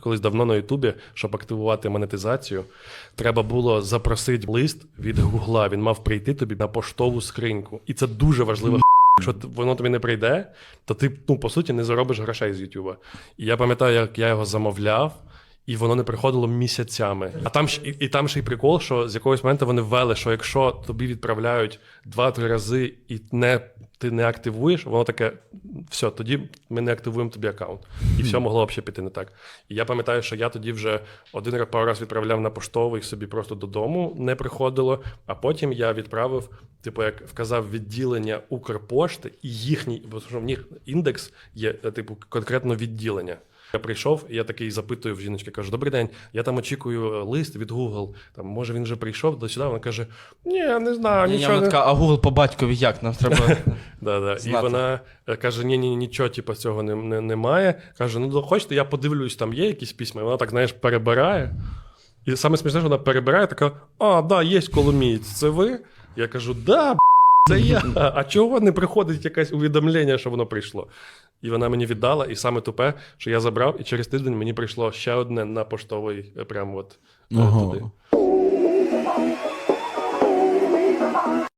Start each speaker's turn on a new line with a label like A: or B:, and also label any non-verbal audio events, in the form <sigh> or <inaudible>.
A: Колись давно на Ютубі, щоб активувати монетизацію, треба було запросити лист від Гугла. Він мав прийти тобі на поштову скриньку. І це дуже важливо. Якщо воно тобі не прийде, то ти, ну, по суті, не заробиш грошей з Ютуба. І я пам'ятаю, як я його замовляв, і воно не приходило місяцями. А там і, і там ще й прикол, що з якогось моменту вони ввели, що якщо тобі відправляють два-три рази і не, ти не активуєш, воно таке, все, тоді ми не активуємо тобі аккаунт. І все могло взагалі піти не так. І я пам'ятаю, що я тоді вже один раз пару раз відправляв на поштовий собі просто додому не приходило. А потім я відправив, типу, як вказав відділення Укрпошти і їхній, бо що в них індекс є, е, типу, конкретно відділення. Я прийшов, і я такий запитую в жіночки, кажу: Добрий день, я там очікую е, лист від Google. Там, може, він вже прийшов до сюди. Вона каже: Ні, не знаю,
B: Ні,
A: нічого. не...
B: така, а Google по батькові як? Нам треба. <laughs>
A: Да, да. І вона е, каже: ні, ні, нічого, типу, цього не, не, немає. Каже: ну, хочете, я подивлюсь, там є якісь письма. І вона так, знаєш, перебирає. І саме смішне, що вона перебирає, така: а, да, є коломієць, це ви? Я кажу, да, це я. А чого не приходить якесь увідомлення, що воно прийшло? І вона мені віддала, і саме тупе, що я забрав, і через тиждень мені прийшло ще одне на поштовий, прямо от е,
C: Ага.
A: туди.